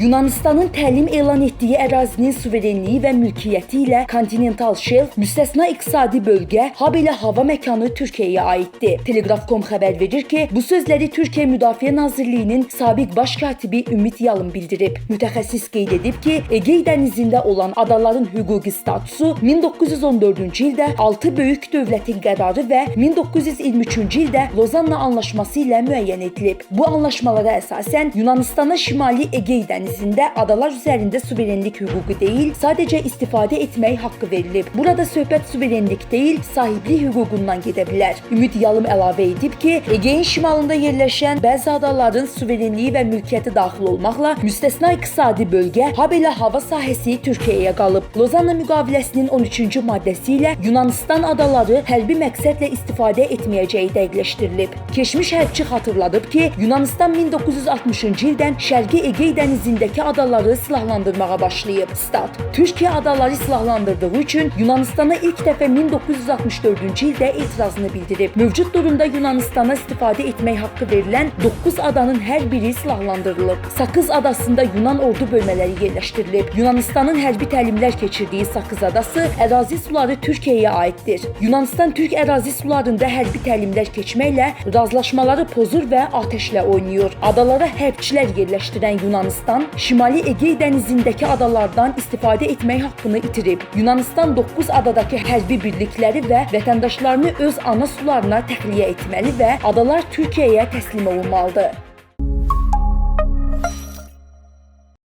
Yunanistanın təlim elan etdiyi ərazinin suverenliyi və mülkiyyəti ilə kontinental şelf müstəsna iqtisadi bölgə, habelə hava məkanı Türkiyəyə aiddir. Telegraf.com xəbər verir ki, bu sözləri Türkiyə Müdafiə Nazirliyinin sabiq baş katibi Ümit Yalın bildirib. Mütəxəssis qeyd edib ki, Egey dənizində olan adaların hüquqi statusu 1914-cü ildə 6 böyük dövlətin qərarı və 1923-cü ildə Lozanna anlaşması ilə müəyyən edilib. Bu anlaşmalara əsasən Yunanistana Şimali Egey dənizində adalar üzərində suverenlik hüququ deyil, sadəcə istifadə etmək haqqı verilib. Burada söhbət suverenlik deyil, sahiblik hüququndan gedə bilər. Ümid Yalım əlavə edib ki, Egeyin şimalında yerləşən bəzi adaların suverenliyi və mülkiyyəti daxil olmaqla müstəsna iqtisadi bölgə, habelə hava sahəsi Türkiyəyə qalıb. Lozanna müqaviləsinin 13-cü maddəsi ilə Yunanistan adaları hərbi məqsədlə istifadə etməyəcəyi dəqiqləşdirilib. Keçmiş hərbçi xatırladıb ki, Yunanistan 1960-cı ildən Şərqi Egey dənizindəki adaları silahlandırmağa başlayıb. Stat: Türkiyə adaları silahlandırdığı üçün Yunanistana ilk dəfə 1964-cü ildə etirazını bildirib. Mövcud durumda Yunanistana istifadə etmək haqqı verilən 9 adanın hər biri silahlandırılıb. Sakız adasında Yunan ordu bölmələri yerləşdirilib. Yunanistanın hərbi təlimlər keçirdiyi Sakız adası ərazi suları Türkiyəyə aiddir. Yunanistan Türk ərazi sularında hərbi təlimlər keçməklə razılaşmaları pozur və atəşlə oynayır. Adalara hərbçilər yerləşdirən Yunanistan Şimali Egey dənizindəki adalardan istifadə etmək haqqını itirib. Yunanistan 9 adadakı hərbi birlikləri və vətəndaşlarını öz ana sularına təxliyə etməli və adalar Türkiyəyə təslim olunmalıdır.